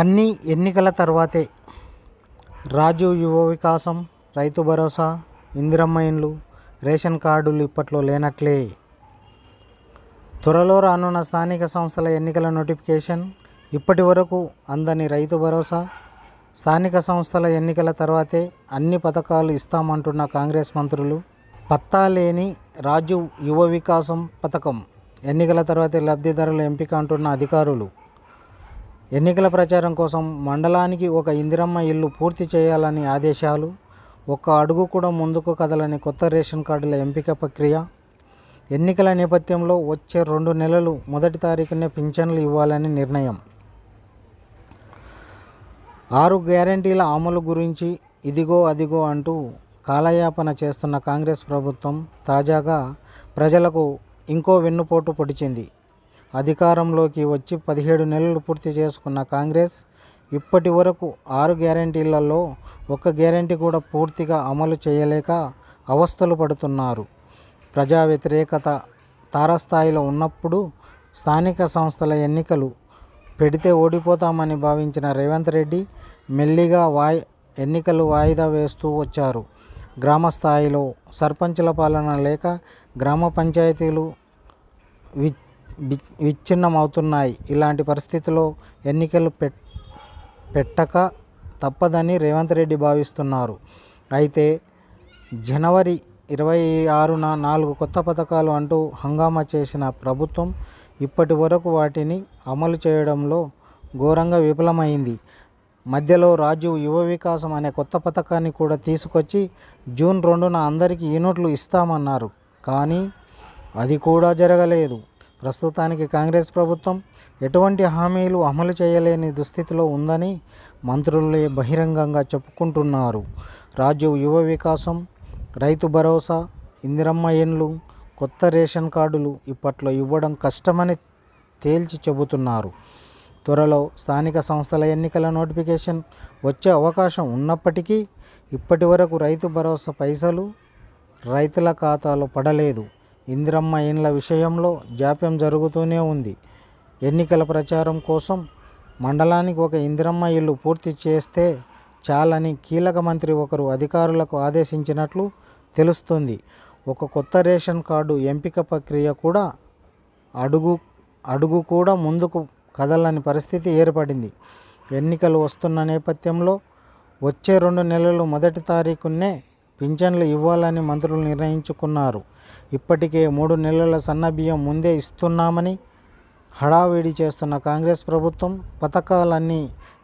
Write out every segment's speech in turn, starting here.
అన్ని ఎన్నికల తర్వాతే రాజు యువ వికాసం రైతు భరోసా ఇందిరమ్మ ఇండ్లు రేషన్ కార్డులు ఇప్పట్లో లేనట్లే. త్వరలో రానున్న స్థానిక సంస్థల ఎన్నికల నోటిఫికేషన్ ఇప్పటి వరకు అందని రైతు భరోసా స్థానిక సంస్థల ఎన్నికల తర్వాతే అన్ని పథకాలు ఇస్తామంటున్న కాంగ్రెస్ మంత్రులు పత్తా లేని రాజు యువ వికాసం పథకం ఎన్నికల తర్వాతే లబ్ధిదారుల ఎంపిక అంటున్న అధికారులు. ఎన్నికల ప్రచారం కోసం మండలానికి ఒక ఇందిరమ్మ ఇల్లు పూర్తి చేయాలని ఆదేశాలు ఒక్క అడుగు కూడా ముందుకు కదలని కొత్త రేషన్ కార్డుల ఎంపిక ప్రక్రియ ఎన్నికల నేపథ్యంలో వచ్చే రెండు నెలలు మొదటి తారీఖునే పింఛన్లు ఇవ్వాలని నిర్ణయం. ఆరు గ్యారంటీల అమలు గురించి ఇదిగో అదిగో అంటూ కాలయాపన చేస్తున్న కాంగ్రెస్ ప్రభుత్వం తాజాగా ప్రజలకు ఇంకో వెన్నుపోటు పొడిచింది. అధికారంలోకి వచ్చి పదిహేడు నెలలు పూర్తి చేసుకున్న కాంగ్రెస్ ఇప్పటి వరకు ఆరు గ్యారంటీలలో ఒక్క గ్యారంటీ కూడా పూర్తిగా అమలు చేయలేక అవస్థలు పడుతున్నారు. ప్రజా వ్యతిరేకత తారస్థాయిలో ఉన్నప్పుడు స్థానిక సంస్థల ఎన్నికలు పెడితే ఓడిపోతామని భావించిన రేవంత్ రెడ్డి మెల్లిగా వాయి ఎన్నికలు వాయిదా వేస్తూ వచ్చారు. గ్రామ స్థాయిలో సర్పంచుల పాలన లేక గ్రామ పంచాయతీలు వి- విచ్ఛిన్నమవుతున్నాయి. ఇలాంటి పరిస్థితిలో ఎన్నికలు పెట్ పెట్టక తప్పదని రేవంత్ రెడ్డి భావిస్తున్నారు. అయితే జనవరి ఇరవై ఆరున నాలుగు కొత్త పథకాలు అంటూ హంగామా చేసిన ప్రభుత్వం ఇప్పటి వరకు వాటిని అమలు చేయడంలో ఘోరంగా విఫలమైంది. మధ్యలో రాజు యువ వికాసం అనే కొత్త పథకాన్ని కూడా తీసుకొచ్చి జూన్ రెండున అందరికీ యూనిట్లు ఇస్తామన్నారు. కానీ అది కూడా జరగలేదు. ప్రస్తుతానికి కాంగ్రెస్ ప్రభుత్వం ఎటువంటి హామీలు అమలు చేయలేని దుస్థితిలో ఉందని మంత్రులే బహిరంగంగా చెప్పుకుంటున్నారు. రాజు యువ వికాసం రైతు భరోసా ఇందిరమ్మ ఇండ్లు కొత్త రేషన్ కార్డులు ఇప్పట్లో ఇవ్వడం కష్టమని తేల్చి చెబుతున్నారు. త్వరలో స్థానిక సంస్థల ఎన్నికల నోటిఫికేషన్ వచ్చే అవకాశం ఉన్నప్పటికీ ఇప్పటి వరకు రైతు భరోసా పైసలు రైతుల ఖాతాలో పడలేదు. ఇందిరమ్మ ఇండ్ల విషయంలో జాప్యం జరుగుతూనే ఉంది. ఎన్నికల ప్రచారం కోసం మండలానికి ఒక ఇందిరమ్మ ఇల్లు పూర్తి చేస్తే చాలని కీలక మంత్రి ఒకరు అధికారులకు ఆదేశించినట్లు తెలుస్తుంది. ఒక కొత్త రేషన్ కార్డు ఎంపిక ప్రక్రియ కూడా అడుగు అడుగు కూడా ముందుకు కదలని పరిస్థితి ఏర్పడింది. ఎన్నికలు వస్తున్న నేపథ్యంలో వచ్చే రెండు నెలలు మొదటి తారీఖునే పింఛన్లు ఇవ్వాలని మంత్రులు నిర్ణయించుకున్నారు. ఇప్పటికే మూడు నెలల సన్నబియ్యం ముందే ఇస్తున్నామని హడావిడి చేస్తున్న కాంగ్రెస్ ప్రభుత్వం పథకాలన్నీ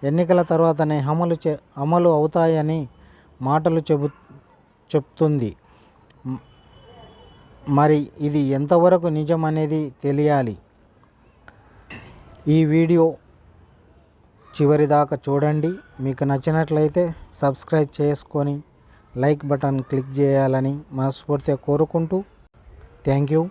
ఎన్నికల తర్వాతనే అమలు చే అమలు అవుతాయని మాటలు చెబు చెప్తుంది. మరి ఇది ఎంతవరకు నిజం అనేది తెలియాలి. ఈ వీడియో చివరి దాకా చూడండి. మీకు నచ్చినట్లయితే సబ్స్క్రైబ్ చేసుకొని లైక్ బటన్ క్లిక్ చేయాలని మనస్ఫూర్తిగా కోరుకుంటూ థ్యాంక్ యూ.